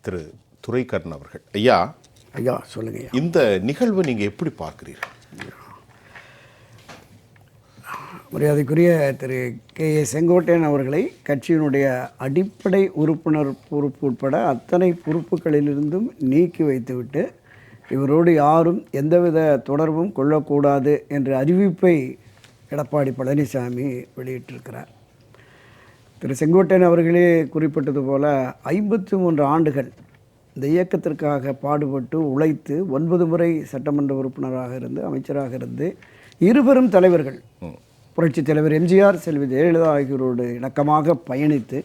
திரு துரைக்கண்ணன் அவர்கள். ஐயா ஐயா சொல்லுங்க இந்த நிகழ்வை நீங்க எப்படி பார்க்கிறீர்கள்? மரியாதைக்குரிய திரு கே ஏ செங்கோட்டையன் அவர்களை கட்சியினுடைய அடிப்படை உறுப்பினர் பொறுப்பு உட்பட அத்தனை பொறுப்புகளிலிருந்தும் நீக்கி வைத்துவிட்டு இவரோடு யாரும் எந்தவித தொடர்பும் கொள்ளக்கூடாது என்ற அறிவிப்பை எடப்பாடி பழனிசாமி வெளியிட்டிருக்கிறார். திரு செங்கோட்டையன் அவர்களே குறிப்பிட்டது போல ஐம்பத்தி மூன்று ஆண்டுகள் இந்த இயக்கத்திற்காக பாடுபட்டு உழைத்து ஒன்பது முறை சட்டமன்ற உறுப்பினராக இருந்து அமைச்சராக இருந்து இருபெரும் தலைவர்கள். புரட்சித் தலைவர் எம்ஜிஆர் செல்வி ஜெயலலிதா ஆகியோரோடு இணக்கமாக பயணித்து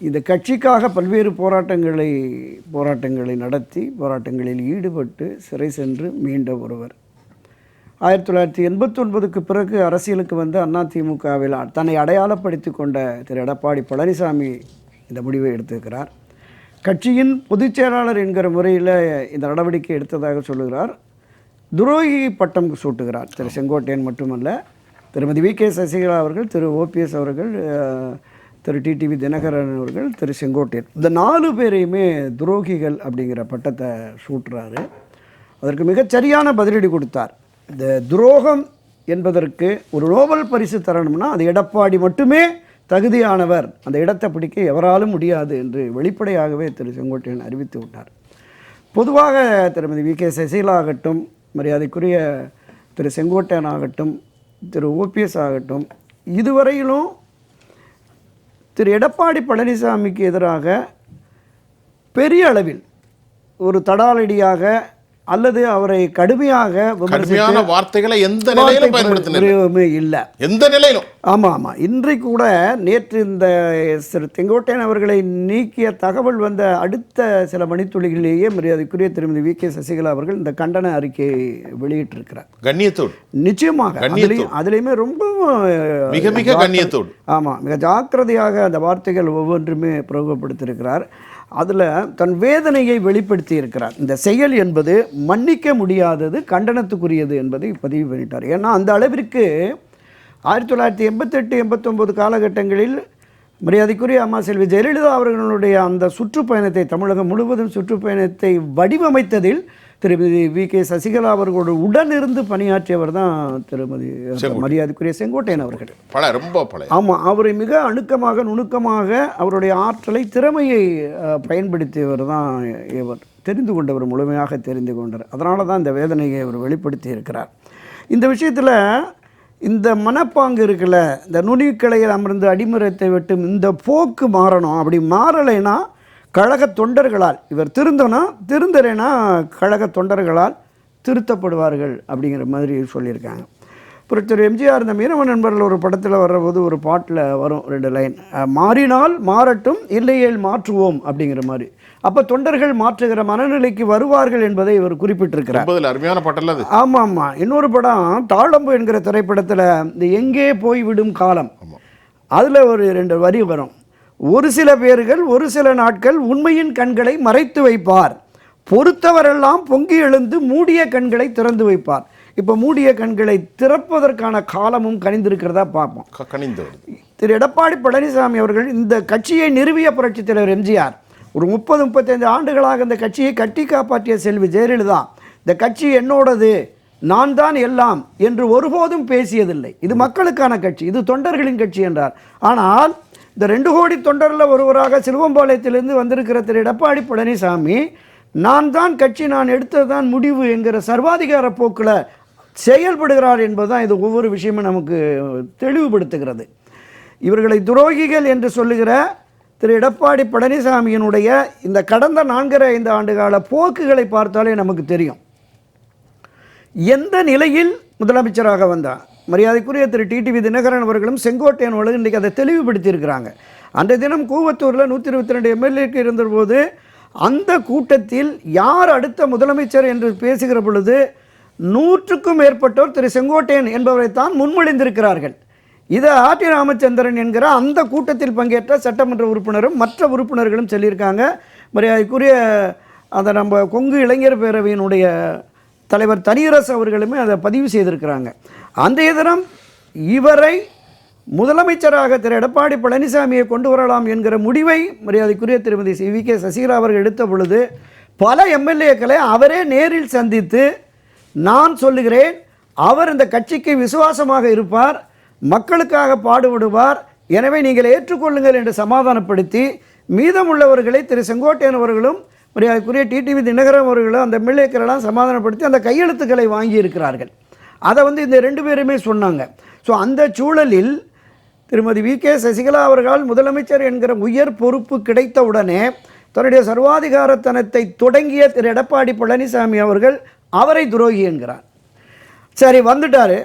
இந்த கட்சிக்காக பல்வேறு போராட்டங்களை போராட்டங்களை நடத்தி போராட்டங்களில் ஈடுபட்டு சிறை சென்று மீண்ட ஒருவர். ஆயிரத்தி தொள்ளாயிரத்தி எண்பத்தி ஒன்பதுக்கு பிறகு அரசியலுக்கு வந்து அதிமுகவில் தன்னை அடையாளப்படுத்தி கொண்ட திரு எடப்பாடி பழனிசாமி இந்த முடிவை எடுத்திருக்கிறார். கட்சியின் பொதுச் செயலாளர் என்கிற முறையில் இந்த நடவடிக்கை எடுத்ததாக சொல்லுகிறார். துரோகி பட்டம் சூட்டுகிறார் திரு செங்கோட்டையன் மட்டுமல்ல. திருமதி வி. கே. சசிகலா அவர்கள் திரு ஓபிஎஸ் அவர்கள் திரு டிடிவி தினகரன் அவர்கள் திரு செங்கோட்டையன். இந்த நாலு பேரையுமே துரோகிகள் அப்படிங்கிற பட்டத்தை சூட்டுறாரு. அதற்கு மிகச் சரியான பதிலடி கொடுத்தார். இந்த துரோகம் என்பதற்கு ஒரு நோபல் பரிசு தரணும்னா அது எடப்பாடி மட்டுமே தகுதியானவர். அந்த இடத்தை பிடிக்க எவராலும் முடியாது என்று வெளிப்படையாகவே திரு செங்கோட்டையன் அறிவித்து விட்டார். பொதுவாக திருமதி வி கே சசிகலா ஆகட்டும் மரியாதைக்குரிய திரு செங்கோட்டையன் ஆகட்டும் திரு ஓபிஎஸ் ஆகட்டும் இதுவரையிலும் திரு எடப்பாடி பழனிசாமிக்கு எதிராக பெரிய அளவில் ஒரு தடாலடியாக அல்லது அவரை கடுமையாக கடுமையான வார்த்தைகளை எந்த நிலையிலும் பயன்படுத்தினர் பிரயோகமே இல்லை. எந்த நிலையிலும். ஆமாம் ஆமாம் இன்றைக்கு கூட நேற்று இந்த திரு செங்கோட்டையன் அவர்களை நீக்கிய தகவல் வந்த அடுத்த சில மணித்துளிகளிலேயே மரியாதைக்குரிய திருமதி வி. கே. சசிகலா அவர்கள் இந்த கண்டன அறிக்கையை வெளியிட்டிருக்கிறார். கண்ணியத்தோடு. நிச்சயமாக. அதுலேயும் அதுலேயுமே ரொம்பவும் மிக மிக கண்ணியத்தோடு. ஆமாம் மிக ஜாக்கிரதையாக அந்த வார்த்தைகள் ஒவ்வொன்றுமே பிரயோகப்படுத்தியிருக்கிறார். அதில் தன் வேதனையை வெளிப்படுத்தி இருக்கிறார். இந்த செயல் என்பது மன்னிக்க முடியாதது கண்டனத்துக்குரியது என்பதை பதிவு பண்ணிட்டார். ஏன்னா அந்த அளவிற்கு ஆயிரத்தி தொள்ளாயிரத்தி எண்பத்தெட்டு எண்பத்தொம்போது காலகட்டங்களில் மரியாதைக்குரிய அம்மா செல்வி ஜெயலலிதா அவர்களுடைய அந்த சுற்றுப்பயணத்தை தமிழகம் முழுவதும் சுற்றுப்பயணத்தை வடிவமைத்ததில் திருமதி வி கே சசிகலா அவர்களோடு உடனிருந்து பணியாற்றியவர் தான் திருமதி மரியாதைக்குரிய செங்கோட்டையன் அவர்கள். பல ரொம்ப பல ஆமாம் அவரை மிக அணுக்கமாக நுணுக்கமாக அவருடைய ஆற்றலை திறமையை பயன்படுத்தியவர் தான் இவர். தெரிந்து கொண்டவர் முழுமையாக தெரிந்து கொண்டார் அதனால தான் இந்த வேதனையை அவர் வெளிப்படுத்தி இருக்கிறார். இந்த விஷயத்தில் இந்த மனப்பாங்கு இருக்குல்ல இந்த நுனிக்கிளையில் அமர்ந்து அடிமரத்தை வெட்டும் இந்த போக்கு மாறணும். அப்படி மாறலைன்னா கழக தொண்டர்களால் இவர் திருந்தணும் திருந்தலைன்னா கழக தொண்டர்களால் திருத்தப்படுவார்கள் அப்படிங்கிற மாதிரி சொல்லியிருக்காங்க. அப்புறம் திரு எம்ஜிஆர் இந்த மீனவ நண்பர்கள் ஒரு படத்தில் வர்றபோது ஒரு பாட்டில் வரும் ரெண்டு லைன். மாறினால் மாறட்டும் இல்லையேல் மாற்றுவோம் அப்படிங்கிற மாதிரி. அப்போ தொண்டர்கள் மாற்றுகிற மனநிலைக்கு வருவார்கள் என்பதை இவர் குறிப்பிட்டிருக்கிறார். அருமையான பட்டல் அது. ஆமாம். ஆமாம் இன்னொரு படம் தாழம்பு என்கிற திரைப்படத்தில் இந்த எங்கே போய் விடும் காலம் அதில் ஒரு ரெண்டு வரி வரும். ஒரு சில பேர்கள் ஒரு சில நாட்கள் உண்மையின் கண்களை மறைத்து வைப்பார். பொறுத்தவரெல்லாம் பொங்கி எழுந்து மூடிய கண்களை திறந்து வைப்பார். இப்போ மூடிய கண்களை திறப்பதற்கான காலமும் கனிந்திருக்கிறதா பார்ப்போம். க- கனிந்து வருது. திரு எடப்பாடி பழனிசாமி அவர்கள் இந்த கட்சியை நிறுவிய புரட்சித் தலைவர் எம்ஜிஆர். ஒரு முப்பது முப்பத்தைந்து ஆண்டுகளாக இந்த கட்சியை கட்டி காப்பாற்றிய செல்வி ஜெயலலிதா இந்த கட்சி என்னோடது நான் தான் எல்லாம் என்று ஒருபோதும் பேசியதில்லை. இது மக்களுக்கான கட்சி இது தொண்டர்களின் கட்சி என்றார். ஆனால் இந்த ரெண்டு கோடி தொண்டரில் ஒருவராக சிலுவம்பாளையத்திலிருந்து வந்திருக்கிற திரு எடப்பாடி பழனிசாமி நான் தான் கட்சி நான் எடுத்தது தான் முடிவு என்கிற சர்வாதிகார போக்கில் செயல்படுகிறார் என்பதுதான் இது ஒவ்வொரு விஷயமும் நமக்கு தெளிவுபடுத்துகிறது. இவர்களை துரோகிகள் என்று சொல்லுகிற திரு எடப்பாடி பழனிசாமியினுடைய இந்த கடந்த நான்கரை ஐந்து ஆண்டுகால போக்குகளை பார்த்தாலே நமக்கு தெரியும். எந்த நிலையில் முதலமைச்சராக வந்தார்? மரியாதைக்குரிய திரு டிடிவி தினகரன் அவர்களும் செங்கோட்டையன் அவர்களும் இன்றைக்கி அதை தெளிவுபடுத்தியிருக்கிறாங்க. அன்றைய தினம் கூவத்தூரில் நூற்றி இருபத்தி ரெண்டு எம்எல்ஏக்கு இருந்தபோது அந்த கூட்டத்தில் யார் அடுத்த முதலமைச்சர் என்று பேசுகிற பொழுது நூற்றுக்கும் மேற்பட்டோர் திரு செங்கோட்டையன் என்பவரைத்தான் முன்மொழிந்திருக்கிறார்கள். இதை ஆர்டி ராமச்சந்திரன் என்கிற அந்த கூட்டத்தில் பங்கேற்ற சட்டமன்ற உறுப்பினரும் மற்ற உறுப்பினர்களும் சொல்லியிருக்காங்க. மரியாதைக்குரிய அந்த நம்ம கொங்கு இளைஞர் பேரவையினுடைய தலைவர் தனியரசு அவர்களுமே அதை பதிவு செய்திருக்கிறாங்க. அன்றைய தினம் இவரை முதலமைச்சராக திரு. எடப்பாடி பழனிசாமியை கொண்டு வரலாம் என்கிற முடிவை மரியாதைக்குரிய திருமதி சி. வி. கே. சசிகலா அவர்கள் எடுத்த பொழுது பல எம்எல்ஏக்களை அவரே நேரில் சந்தித்து நான் சொல்லுகிறேன் அவர் இந்த கட்சிக்கு விசுவாசமாக இருப்பார் மக்களுக்காக பாடுபடுவார் எனவே நீங்கள் ஏற்றுக்கொள்ளுங்கள் என்று சமாதானப்படுத்தி மீதமுள்ளவர்களை திரு. செங்கோட்டையன் அவர்களும் மரியாதைக்குரிய டிடிவி தினகரன் அவர்களும் அந்த எம்எல்ஏக்களெல்லாம் சமாதானப்படுத்தி அந்த கையெழுத்துக்களை வாங்கி இருக்கிறார்கள் அதை வந்து இந்த ரெண்டு பேருமே சொன்னாங்க. ஸோ அந்த சூழலில் திருமதி வி. கே. சசிகலா அவர்கள் முதலமைச்சர் என்கிற உயர் பொறுப்பு கிடைத்தவுடனே தன்னுடைய சர்வாதிகாரத்தனத்தை தொடங்கிய திரு. எடப்பாடி பழனிசாமி அவர்கள் அவரை துரோகி என்கிறார். சரி வந்துட்டார்.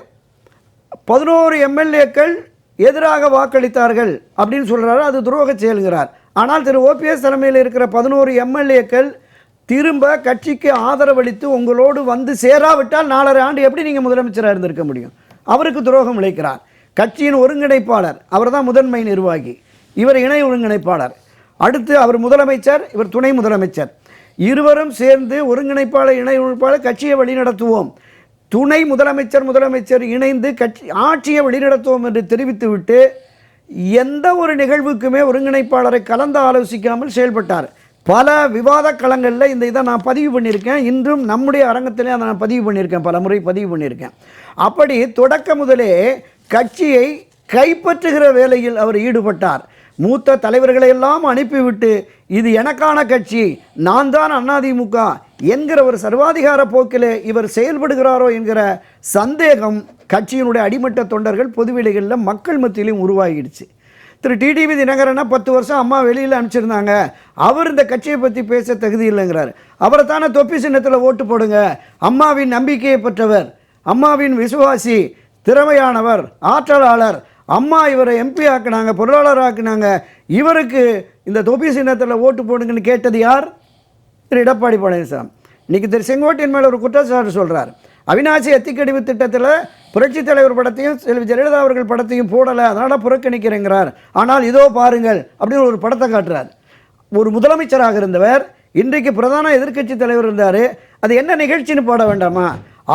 பதினோரு எம்எல்ஏக்கள் எதிராக வாக்களித்தார்கள் அப்படின்னு சொல்கிறாரு அது துரோக செயல்கிறார். ஆனால் திரு ஓபிஎஸ் தலைமையில் இருக்கிற பதினோரு எம்எல்ஏக்கள் திரும்ப கட்சிக்கு ஆதரவளித்து உங்களோடு வந்து சேராவிட்டால் நாலரை ஆண்டு எப்படி நீங்கள் முதலமைச்சராக இருந்திருக்க முடியும்? அவருக்கு துரோகம் விளைக்கிறார். கட்சியின் ஒருங்கிணைப்பாளர் அவர் தான் முதன்மை நிர்வாகி. இவர் இணை ஒருங்கிணைப்பாளர். அடுத்து அவர் முதலமைச்சர் இவர் துணை முதலமைச்சர். இருவரும் சேர்ந்து ஒருங்கிணைப்பாளர் இணை ஒருங்கிணைப்பாளர் கட்சியை வழிநடத்துவோம். துணை முதலமைச்சர் முதலமைச்சர் இணைந்து கட்சி ஆட்சியை வழிநடத்துவோம் என்று தெரிவித்துவிட்டு எந்த ஒரு நிகழ்வுக்குமே ஒருங்கிணைப்பாளரை கலந்து ஆலோசிக்காமல் செயல்பட்டார். பல விவாத களங்களில் இந்த இதை நான் பதிவு பண்ணியிருக்கேன். இன்றும் நம்முடைய அரங்கத்திலே அதை நான் பதிவு பண்ணியிருக்கேன். பல முறை பதிவு பண்ணியிருக்கேன். அப்படி தொடக்க முதலே கட்சியை கைப்பற்றுகிற வேலையில் அவர் ஈடுபட்டார். மூத்த தலைவர்களை எல்லாம் அனுப்பிவிட்டு இது எனக்கான கட்சி நான் தான் அதிமுக என்கிற ஒரு சர்வாதிகார போக்கில் இவர் செயல்படுகிறாரோ என்கிற சந்தேகம் கட்சியினுடைய அடிமட்ட தொண்டர்கள் பொதுவெளிகளில் மக்கள் மத்தியிலையும் உருவாகிடுச்சு. திரு டிடிவி தினகரனா பத்து வருஷம் அம்மா வெளியில் அனுப்பிச்சிருந்தாங்க. அவர் இந்த கட்சியை பற்றி பேச தகுதி இல்லைங்கிறார். அவரை தானே தொப்பி சின்னத்தில் ஓட்டு போடுங்க. அம்மாவின் நம்பிக்கையை பெற்றவர் அம்மாவின் விசுவாசி திறமையானவர் ஆற்றலாளர் அம்மா இவரை எம்பி ஆக்குனாங்க பொருளாளர் ஆக்குனாங்க இவருக்கு இந்த தொப்பி சின்னத்தில் ஓட்டு போடுங்கன்னு கேட்டது யார்? திரு எடப்பாடி பழனிசாமி. இன்றைக்கி திரு செங்கோட்டையின் மேலே ஒரு குற்றச்சாட்டு சொல்கிறார் அவினாசி அத்திக்கடிவு திட்டத்தில் புரட்சித் தலைவர் படத்தையும் செல்வி ஜெயலலிதா அவர்கள் படத்தையும் போடலை அதனால் புறக்கணிக்கிறேங்கிறார். ஆனால் இதோ பாருங்கள் அப்படின்னு ஒரு படத்தை காட்டுறார். ஒரு முதலமைச்சராக இருந்தவர் இன்றைக்கு பிரதான எதிர்க்கட்சி தலைவர் இருந்தார். அது என்ன நிகழ்ச்சின்னு போட வேண்டாமா?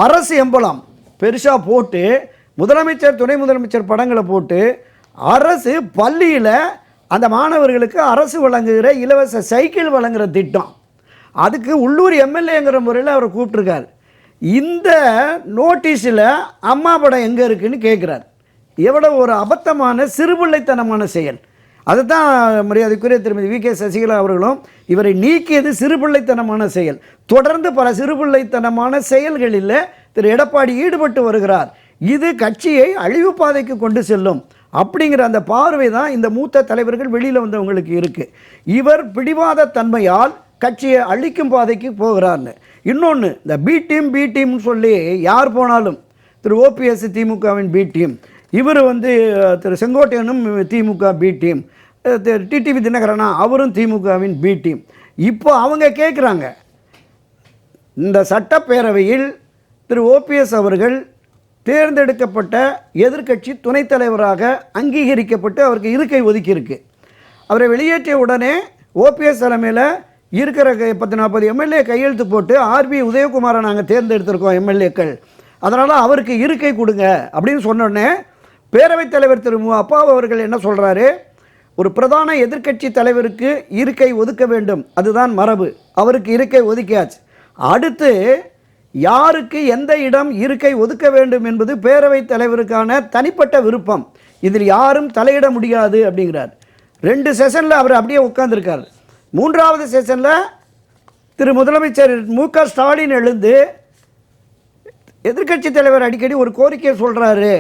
அரசு எம்பலம் பெருசாக போட்டு முதலமைச்சர் துணை முதலமைச்சர் படங்களை போட்டு அரசு பள்ளியில் அந்த மாணவர்களுக்கு அரசு வழங்குகிற இலவச சைக்கிள் வழங்குகிற திட்டம். அதுக்கு உள்ளூர் எம்எல்ஏங்கிற முறையில் அவரை கூப்பிட்ருக்காரு இந்த நோட்டீஸில் அம்மா படம் எங்கே இருக்குன்னு கேட்குறாரு எவ்வளோ ஒரு அபத்தமான சிறுபிள்ளைத்தனமான செயல். அதுதான் மரியாதைக்குரிய திருமதி வி கே சசிகலா அவர்களும் இவரை நீக்கியது சிறுபிள்ளைத்தனமான செயல். தொடர்ந்து பல சிறுபிள்ளைத்தனமான செயல்களில் திரு எடப்பாடி ஈடுபட்டு வருகிறார். இது கட்சியை அழிவு பாதைக்கு கொண்டு செல்லும். அப்படிங்கிற அந்த பார்வை தான் இந்த மூத்த தலைவர்கள் வெளியில் வந்தவங்களுக்கு இருக்குது இவர் பிடிவாத தன்மையால் கட்சியை அழிக்கும் பாதைக்கு போகிறார்னு. இன்னொன்று இந்த பி டீம் பி டீம்னு சொல்லி யார் போனாலும் திரு ஓபிஎஸ் திமுகவின் பி டீம் இவர் வந்து திரு செங்கோட்டையனும் திமுக பி டீம் திரு டிடிவி தினகரனா அவரும் திமுகவின் பி டீம் இப்போ அவங்க கேட்குறாங்க இந்த சட்டப்பேரவையில் திரு ஓபிஎஸ் அவர்கள் தேர்ந்தெடுக்கப்பட்ட எதிர்க்கட்சி துணைத் தலைவராக அங்கீகரிக்கப்பட்டு அவருக்கு இருக்கை ஒதுக்கியிருக்கு. அவரை வெளியேற்றிய உடனே ஓபிஎஸ் தலைமையில் இருக்கிற க- பத்து நாற்பது எம்எல்ஏ கையெழுத்து போட்டு ஆர்பி உதயகுமாரை நாங்கள் தேர்ந்தெடுத்திருக்கோம் எம்எல்ஏக்கள். அதனால் அவருக்கு இருக்கை கொடுங்க அப்படின்னு சொன்னோடனே பேரவைத் தலைவர் திரு மு. அப்பாவு அவர்கள் என்ன சொல்கிறாரு ஒரு பிரதான எதிர்க்கட்சி தலைவருக்கு இருக்கை ஒதுக்க வேண்டும். அதுதான் மரபு. அவருக்கு இருக்கை ஒதுக்கியாச்சு. அடுத்து யாருக்கு எந்த இடம் இருக்கை ஒதுக்க வேண்டும் என்பது பேரவைத் தலைவருக்கான தனிப்பட்ட விருப்பம். இதில் யாரும் தலையிட முடியாது அப்படிங்கிறார். ரெண்டு செஷனில் அவர் அப்படியே உட்காந்துருக்கார் மூன்றாவது செஷனில் திரு முதலமைச்சர் மு க ஸ்டாலின் எழுந்து எதிர்க்கட்சி தலைவர் அடிக்கடி ஒரு கோரிக்கையை சொல்கிறாரு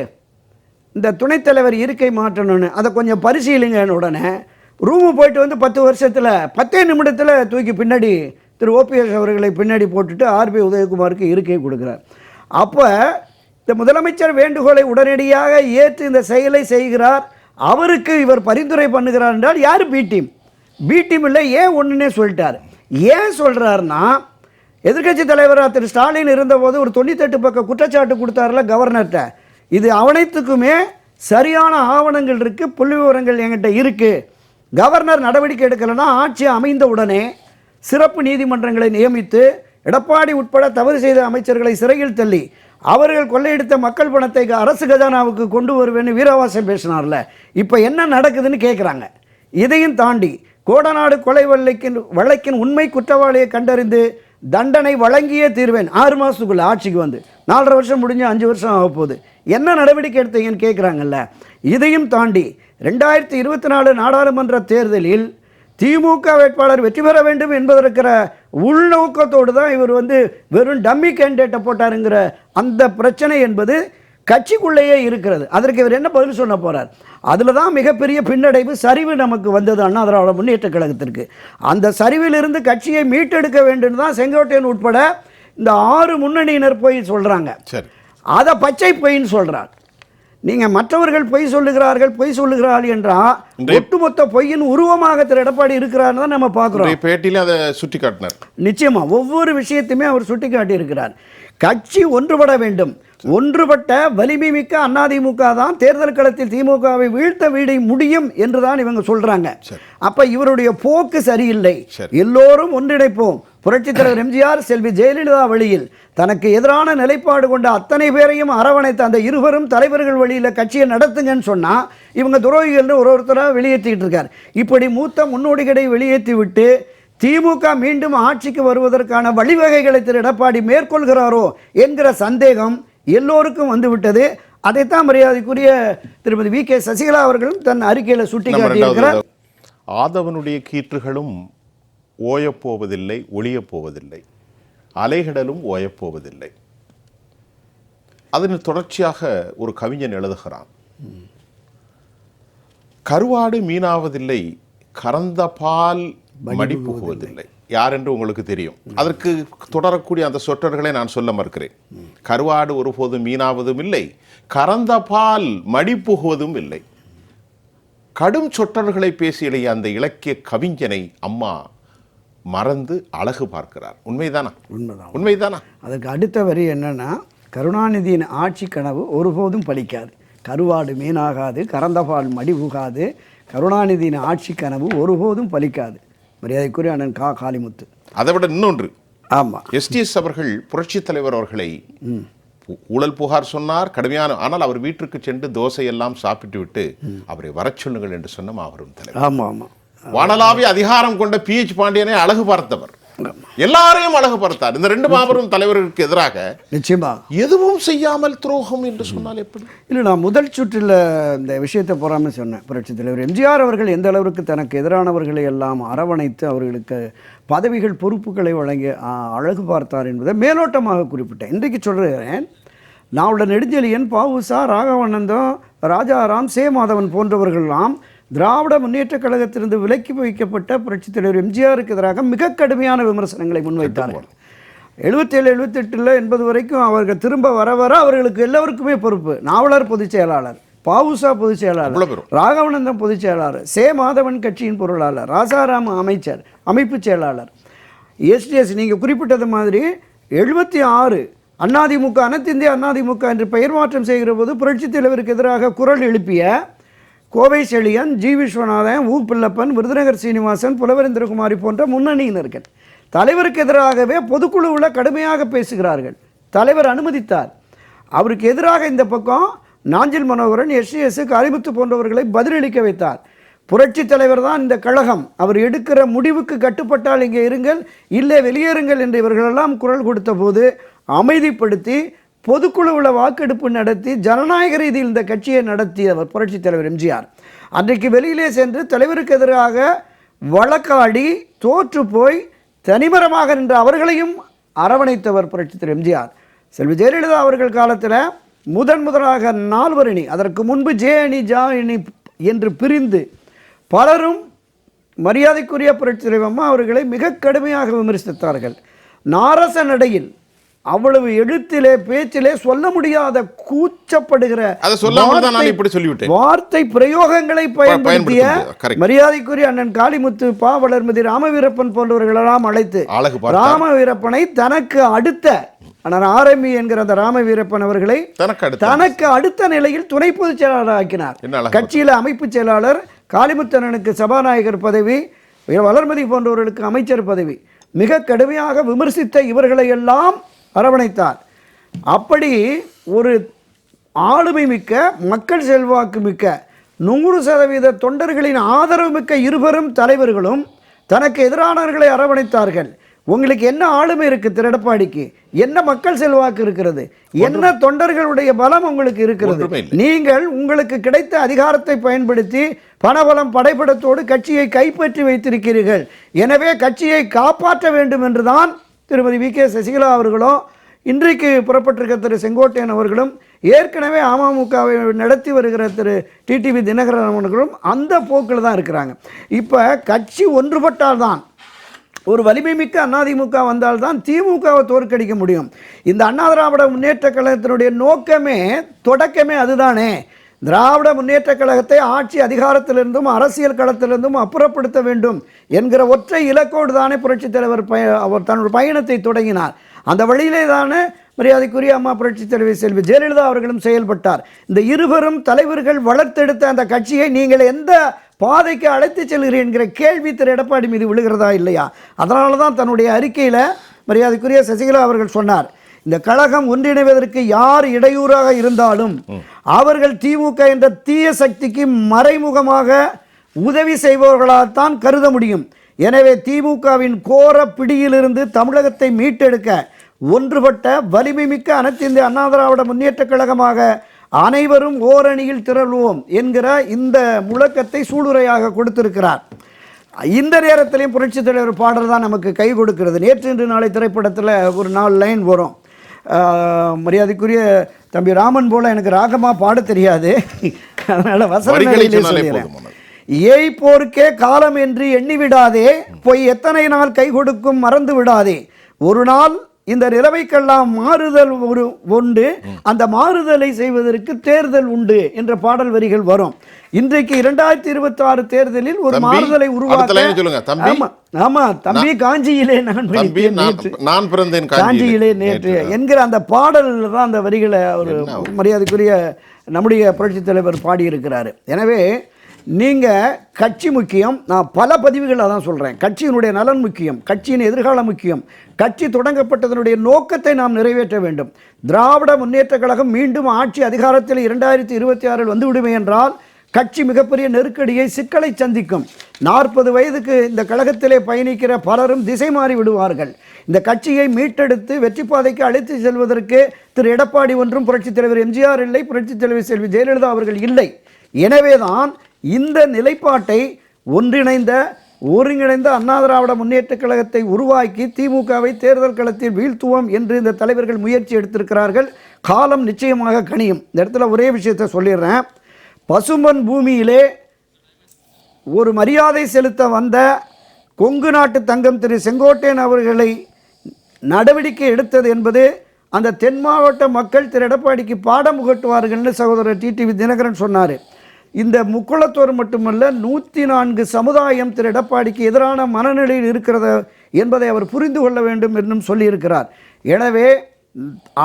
இந்த துணைத் தலைவர் இருக்கை மாற்றணும்னு. அதை கொஞ்சம் பரிசீலிங்கன்னு உடனே. ரூமு போயிட்டு வந்து பத்து வருஷத்தில் பத்தே நிமிடத்தில் தூக்கி பின்னாடி திரு ஓபிஎஸ் அவர்களை பின்னாடி போட்டுட்டு ஆர்பி உதயகுமாருக்கு இருக்கை கொடுக்குறார். அப்போ இந்த முதலமைச்சர் வேண்டுகோளை உடனடியாக ஏற்று இந்த செயலை செய்கிறார். அவருக்கு இவர் பரிந்துரை பண்ணுகிறார் என்றால் யார் பி டீம்? பி டீம் இல்லை ஏன் ஒன்றுனே சொல்லிட்டார். ஏன் சொல்கிறாருன்னா எதிர்க்கட்சி தலைவராக திரு ஸ்டாலின் இருந்தபோது ஒரு தொண்ணூத்தெட்டு பக்கம் குற்றச்சாட்டு கொடுத்தாருல கவர்னர்கிட்ட இது அவனைத்துக்குமே சரியான ஆவணங்கள் இருக்குது புள்ளி விவரங்கள் என்கிட்ட இருக்குது கவர்னர் நடவடிக்கை எடுக்கலைன்னா ஆட்சி அமைந்த உடனே சிறப்பு நீதிமன்றங்களை நியமித்து எடப்பாடி உட்பட தவறு செய்த அமைச்சர்களை சிறையில் தள்ளி அவர்கள் கொள்ளையடித்த மக்கள் பணத்தை அரசு கஜானாவுக்கு கொண்டு வருவேன்னு வீரவாசம் பேசினார்ல. இப்போ என்ன நடக்குதுன்னு கேட்குறாங்க இதையும் தாண்டி கோடநாடு கொலை வழக்கின் வழக்கின் உண்மை குற்றவாளியை கண்டறிந்து தண்டனை வழங்கியே தீர்வேன். ஆறு மாதத்துக்குள்ளே ஆட்சிக்கு வந்து. நாலரை வருஷம் முடிஞ்சு அஞ்சு வருஷம் ஆக போகுது. என்ன நடவடிக்கை எடுத்தீங்கன்னு கேட்குறாங்கல்ல இதையும் தாண்டி ரெண்டாயிரத்தி இருபத்தி நாலு நாடாளுமன்ற தேர்தலில் திமுக வேட்பாளர் வெற்றி பெற வேண்டும் என்பதற்கிற உள்நோக்கத்தோடு தான் இவர் வந்து வெறும் டம்மி கேண்டிடேட்டை போட்டாருங்கிற அந்த பிரச்சனை என்பது கட்சிக்குள்ளேயே இருக்கிறது. அதற்கு இவர் என்ன பதில் சொல்ல போகிறார் அதில் தான் மிகப்பெரிய பின்னடைவு சரிவு நமக்கு வந்தது அண்ணா திராவிட முன்னேற்ற கழகத்திற்கு அந்த சரிவிலிருந்து கட்சியை மீட்டெடுக்க வேண்டும் தான் செங்கோட்டையன் உட்பட இந்த ஆறு முன்னணியினர் போய் சொல்றாங்க. சரி. அதை பச்சை பொய்ன்னு சொல்றார். நீங்க மற்றவர்கள் பொய் சொல்லுகிறார்கள் பொய் சொல்லுகிறார்கள் என்றால் ஒட்டுமொத்த பொய்யின் உருவமாக திரு எடப்பாடி இருக்கிறார்னு தான் நம்ம பார்க்குறோம். பேட்டியில அதை சுட்டி காட்டினார். நிச்சயமா ஒவ்வொரு விஷயத்தையுமே அவர் சுட்டிக்காட்டி இருக்கிறார் கட்சி ஒன்றுபட வேண்டும். ஒன்றுபட்ட வலிமை மிக்க அதிமுக தான் தேர்தல் களத்தில் திமுகவை வீழ்த்த வீடை முடியும் என்றுதான் இவங்க சொல்றாங்க. அப்ப இவருடைய போக்கு சரியில்லை. சரி. எல்லோரும் ஒன்றிணைப்போம். புரட்சித் தலைவர் எம்ஜிஆர் செல்வி ஜெயலலிதா வழியில். தனக்கு எதிரான நிலைப்பாடு கொண்ட அத்தனை பேரையும் அரவணைத்த அந்த இருவரும் தலைவர்கள் வழியில கட்சியை நடத்துங்கன்னு சொன்னா இவங்க துரோகிகள்னு ஒரு ஒருத்தராக வெளியேற்றிக்கிட்டு இருக்கார். இப்படி மூத்த முன்னோடிகளை வெளியேற்றி விட்டு திமுக மீண்டும் ஆட்சிக்கு வருவதற்கான வழிவகைகளை திரு எடப்பாடி மேற்கொள்கிறாரோ என்கிற சந்தேகம் எல்லோருக்கும் வந்துவிட்டது அதைத்தான் மரியாதைக்குரிய திருமதி வி. கே. சசிகலா அவர்களும் தன் அறிக்கையில் நம்ம சுட்டிக்காட்டி இருக்கிறார் ரெண்டாவது ஆதவனுடைய கீற்றுகளும் ஓயப்போவதில்லை ஒளியப் போவதில்லை அலைகடலும் ஓயப்போவதில்லை. அதன் தொடர்ச்சியாக ஒரு கவிஞன் எழுதுகிறான். கருவாடு மீனாவதில்லை கறந்த பால் மடி புகுவதில்லை யார் என்று உங்களுக்கு தெரியும். அதற்கு தொடரக்கூடிய அந்த சொற்றர்களை நான் சொல்ல மறுக்கிறேன். கருவாடு ஒருபோதும் மீனாவதும் இல்லை. கறந்த பால் மடி புகுவதும் இல்லை. கடும் சொற்றர்களை பேசிய அந்த இலக்கிய கவிஞனை அம்மா மறந்து அழகு பார்க்கிறார். உண்மைதானா? உண்மைதான். உண்மைதானா? அதுக்கு அடுத்த வரி என்னன்னா கருணாநிதியின் ஆட்சி கனவு ஒருபோதும் பலிக்காது. கருவாடு மீனாகாது கறந்தபால் மடி புகாது கருணாநிதியின் ஆட்சி கனவு ஒருபோதும் பலிக்காது. மரியாதைக்குரிய அண்ணன் கா காளிமுத்து. அதை விட இன்னொன்று ஆமாம் எஸ்டிஎஸ் அவர்கள் புரட்சித் தலைவர் அவர்களை ஊழல் புகார் சொன்னார் கடுமையான ஆனால் அவர் வீட்டிற்கு சென்று தோசை எல்லாம் சாப்பிட்டு விட்டு அவரை வரச் சொல்லுங்கள் என்று சொன்ன மாபெரும் தலைவர். ஆமாம் ஆமாம் வானலாவிய அதிகாரம் கொண்ட பிஎச் பாண்டியனை அழகு பார்த்தவர். எல்லாரையும் அழகு பார்த்தார் இந்த ரெண்டு மாபெரும் தலைவர்களுக்கு எதிராக நிச்சயமாக எதுவும் செய்யாமல் துரோகம் என்று சொன்னால் எப்படி? இல்லை நான் முதல் சுற்றில் இந்த விஷயத்தை போறாமல் சொன்னேன். புரட்சித் தலைவர் எம்ஜிஆர் அவர்கள் எந்த அளவுக்கு தனக்கு எதிரானவர்களை எல்லாம் அரவணைத்து அவர்களுக்கு பதவிகள் பொறுப்புகளை வழங்கி அழகு பார்த்தார் என்பதை மேலோட்டமாக குறிப்பிட்டேன். இன்றைக்கு சொல்கிறேன் நாவுட நெடுஞ்செழியன் பாவுசா ராகவானந்தம் ராஜாராம் சே மாதவன் போன்றவர்கள்லாம் திராவிட முன்னேற்றக் கழகத்திலிருந்து விலக்கி வைக்கப்பட்ட புரட்சித் தலைவர் எம்ஜிஆருக்கு எதிராக மிக கடுமையான விமர்சனங்களை முன்வைத்தார்கள். எழுபத்தேழு எழுபத்தெட்டில் எண்பது வரைக்கும் அவர்கள் திரும்ப வர வர அவர்களுக்கு எல்லோருக்குமே பொறுப்பு. நாவலர் பொதுச் செயலாளர் பாவுசா பொதுச் செயலாளர் பேரும். ராகவனந்தம் பொதுச் செயலாளர் சே. மாதவன் கட்சியின் பொருளாளர் ராசாராம் அமைச்சர் அமைப்பு செயலாளர். எஸ்டிஎஸ் நீங்கள் குறிப்பிட்டது மாதிரி எழுபத்தி ஆறு அதிமுக அனைத்து இந்திய அதிமுக என்று பெயர் மாற்றம் செய்கிற போது புரட்சித் தலைவருக்கு எதிராக குரல் எழுப்பிய கோவை செழியன் ஜி. விஸ்வநாதன் ஊ பிள்ளப்பன் விருதுநகர் சீனிவாசன் புலவரேந்திரகுமாரி போன்ற முன்னணியினர்கள். தலைவருக்கு எதிராகவே பொதுக்குழுவில் கடுமையாக பேசுகிறார்கள். தலைவர் அனுமதித்தார். அவருக்கு எதிராக இந்த பக்கம் நாஞ்சில் மனோகரன் எஸ்டிஎஸ் காளிமுத்து போன்றவர்களை பதிலளிக்க வைத்தார். புரட்சி தலைவர் தான் இந்த கழகம். அவர் எடுக்கிற முடிவுக்கு கட்டுப்பட்டால் இங்கே இருங்கள் இல்லை வெளியேறுங்கள் என்று இவர்களெல்லாம் குரல் கொடுத்த போது அமைதிப்படுத்தி பொதுக்குழுவில் வாக்கெடுப்பு நடத்தி ஜனநாயக ரீதியில் இந்த கட்சியை நடத்தியவர் புரட்சி தலைவர் எம்ஜிஆர். அன்றைக்கு வெளியிலே சென்று தலைவருக்கு எதிராக வழக்காடி தோற்று போய் தனிமரமாக நின்ற அவர்களையும் அரவணைத்தவர் புரட்சி தலைவர் எம்ஜிஆர். செல்வி ஜெயலலிதா அவர்கள் காலத்தில் முதன் முதலாக நால்வர் அணி அதற்கு முன்பு ஜே அணி ஜா அணி என்று பிரிந்து பலரும் மரியாதைக்குரிய புரட்சி தலைவர் அம்மா அவர்களை மிக கடுமையாக விமர்சித்தார்கள். நாரச நடையில் அவ்வளவு எழுத்திலே பேச்சிலே சொல்ல முடியாத கூச்சப்படுகிற அதை சொல்லாமல் தான் நான் வார்த்தை- இப்படி சொல்லிவிட்டேன். வார்த்தை பிரயோகங்களை பயன்படுத்திய. மரியாதைக்குரிய அண்ணன் காளிமுத்து பா வளர்மதி ராமவீரப்பன் போன்றவர்களெல்லாம் அழைத்து. ராமவீரப்பனை தனக்கு அடுத்த ஆரம்பி என்கிற அந்த ராமவீரப்பன் அவர்களை தனக்கு அடுத்த. நிலையில் துணை பொதுச் செயலாளர் ஆக்கினார். கட்சியில் அமைப்பு செயலாளர் காளிமுத்தனனுக்கு சபாநாயகர் பதவி வளர்மதி போன்றவர்களுக்கு அமைச்சர் பதவி. மிக கடுமையாக விமர்சித்த இவர்களை எல்லாம் அரவணைத்தார். அப்படி ஒரு ஆளுமை மிக்க மக்கள் செல்வாக்கு மிக்க நூறு சதவீத தொண்டர்களின் ஆதரவு மிக்க இருவரும் தலைவர்களும் தனக்கு எதிரானவர்களை அரவணைத்தார்கள். உங்களுக்கு என்ன ஆளுமை இருக்கு திரு எடப்பாடிக்கு என்ன மக்கள் செல்வாக்கு இருக்கிறது? என்ன தொண்டர்களுடைய பலம் உங்களுக்கு இருக்கிறது. நீங்கள் உங்களுக்கு கிடைத்த அதிகாரத்தை பயன்படுத்தி பணபலம் படைபடத்தோடு கட்சியை கைப்பற்றி வைத்திருக்கிறீர்கள். எனவே கட்சியை காப்பாற்ற வேண்டும் என்றுதான் திருமதி வி கே சசிகலா அவர்களும் இன்றைக்கு புறப்பட்டிருக்க திரு செங்கோட்டையன் அவர்களும் ஏற்கனவே அமமுகவை நடத்தி வருகிற திரு டிடிவி தினகரன் அவர்களும் அந்த போக்கில் தான் இருக்கிறாங்க. இப்போ கட்சி ஒன்றுபட்டால்தான் ஒரு வலிமை மிக்க அதிமுக வந்தால்தான் திமுகவை தோற்கடிக்க முடியும். இந்த அண்ணா திராவிட முன்னேற்ற கழகத்தினுடைய நோக்கமே தொடக்கமே அதுதானே. திராவிட முன்னேற்ற கழகத்தை ஆட்சி அதிகாரத்திலிருந்தும் அரசியல் களத்திலிருந்தும் அப்புறப்படுத்த வேண்டும் என்கிற ஒற்றை இலக்கோடு தானே புரட்சித் தலைவர் பய அவர் தன்னுடைய பயணத்தை தொடங்கினார். அந்த வழியிலே தானே மரியாதைக்குரிய அம்மா புரட்சித் தலைவர் செல்வி ஜெயலலிதா அவர்களும் செயல்பட்டார். இந்த இருவரும் தலைவர்கள் வளர்த்தெடுத்த அந்த கட்சியை நீங்கள் எந்த பாதைக்கு அழைத்து செல்கிறீர்கள் என்கிற கேள்வி திரு எடப்பாடி மீது விழுகிறதா இல்லையா? அதனால தான் தன்னுடைய அறிக்கையில் மரியாதைக்குரிய சசிகலா அவர்கள் சொன்னார். இந்த கழகம் ஒன்றிணைவதற்கு யார் இடையூறாக இருந்தாலும் அவர்கள் திமுக என்ற தீய சக்திக்கு மறைமுகமாக உதவி செய்பவர்களால்தான் கருத முடியும். எனவே திமுகவின் கோர பிடியிலிருந்து தமிழகத்தை மீட்டெடுக்க ஒன்றுபட்ட வலிமை மிக்க அனைத்து இந்திய அண்ணா திராவிட முன்னேற்றக் கழகமாக அனைவரும் ஓரணியில் திரள்வோம் என்கிற இந்த முழக்கத்தை சூளுரையாக கொடுத்திருக்கிறார். இந்த நேரத்திலையும் புரட்சித் தலைவர் பாடல் தான் நமக்கு கை கொடுக்கிறது. நேற்று இன்று நாளை திரைப்படத்தில் ஒரு நாலு லைன் வரும். மரியாதைக்குரிய தம்பி ராமன் போல எனக்கு ராகமாக பாட தெரியாது. அதனால சொன்னாலே சொல்லிடுறேன். போதுமானது. ஏய்ப்போருக்கே காலம் என்று எண்ணி விடாதே பொய் எத்தனை நாள் கை கொடுக்கும் மறந்து விடாதே. ஒரு நாள் இந்த நிலைமைக்கெல்லாம் மாறுதல் ஒரு உண்டு. அந்த மாறுதலை செய்வதற்கு தேர்தல் உண்டு என்ற பாடல் வரிகள் வரும். இன்றைக்கு இரண்டாயிரத்தி இருபத்தி ஆறு தேர்தலில் ஒரு மாறுதலை. உருவாக்க ஆமா ஆமா தம்பி காஞ்சியிலே நான் நான் பிறந்தேன் காஞ்சியிலே. நேற்று. என்கிற அந்த பாடலில் தான் அந்த வரிகளை ஒரு மரியாதைக்குரிய நம்முடைய புரட்சித் தலைவர் பாடியிருக்கிறாரு. எனவே நீங்கள் கட்சி முக்கியம். நான் பல பதிவுகளை தான் சொல்கிறேன் கட்சியினுடைய நலன் முக்கியம். கட்சியின் எதிர்காலம் முக்கியம். கட்சி தொடங்கப்பட்டதனுடைய நோக்கத்தை நாம் நிறைவேற்ற வேண்டும். திராவிட முன்னேற்றக் கழகம் மீண்டும் ஆட்சி அதிகாரத்தில் இரண்டாயிரத்தி இருபத்தி ஆறில் வந்துவிடுமே என்றால் கட்சி மிகப்பெரிய நெருக்கடியை சிக்கலை சந்திக்கும். நாற்பது வயதுக்கு இந்த கழகத்திலே பயணிக்கிற பலரும் திசை மாறி விடுவார்கள். இந்த கட்சியை மீட்டெடுத்து வெற்றி பாதைக்கு அழைத்து செல்வதற்கு திரு எடப்பாடி ஒன்றும் புரட்சித் தலைவர் எம்ஜிஆர் இல்லை புரட்சித் தலைவர் செல்வி ஜெயலலிதா அவர்கள் இல்லை. எனவேதான் இந்த நிலைப்பாட்டை ஒன்றிணைந்த ஒருங்கிணைந்த அண்ணா திராவிட முன்னேற்றக் கழகத்தை உருவாக்கி திமுகவை தேர்தல் களத்தில் வீழ்த்துவோம் என்று இந்த தலைவர்கள் முயற்சி எடுத்திருக்கிறார்கள். காலம் நிச்சயமாக கணியும் இந்த இடத்துல ஒரே விஷயத்தை சொல்லிடுறேன். பசும்பன் பூமியிலே ஒரு மரியாதை செலுத்த வந்த கொங்கு நாட்டு தங்கம் திரு செங்கோட்டையன் அவர்களை நடவடிக்கை எடுத்தது என்பது அந்த தென் மாவட்ட மக்கள் திரு எடப்பாடிக்கு பாடம் புகட்டுவார்கள்னு சகோதரர் டிடிவி தினகரன் சொன்னார். இந்த முக்குளத்தோர் மட்டுமல்ல நூற்றி நான்கு சமுதாயம் திரு எடப்பாடிக்கு எதிரான மனநிலையில் இருக்கிறத என்பதை அவர் புரிந்து கொள்ள வேண்டும் என்றும் சொல்லியிருக்கிறார். எனவே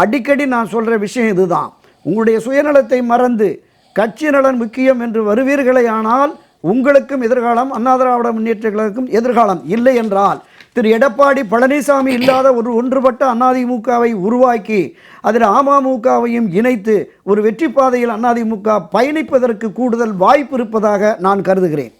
அடிக்கடி நான் சொல்கிற விஷயம் இதுதான். உங்களுடைய சுயநலத்தை மறந்து கட்சி நலன் முக்கியம் என்று வருவீர்களே ஆனால் உங்களுக்கும் எதிர்காலம் அண்ணா திராவிட முன்னேற்ற கழகத்துக்கும் எதிர்காலம் இல்லை என்றால் திரு எடப்பாடி பழனிசாமி இல்லாத ஒரு ஒன்றுபட்ட அதிமுகவை உருவாக்கி அதில் அமமுகவையும் இணைத்து ஒரு வெற்றி பாதையில் அதிமுக பயணிப்பதற்கு கூடுதல் வாய்ப்பு இருப்பதாக நான் கருதுகிறேன்.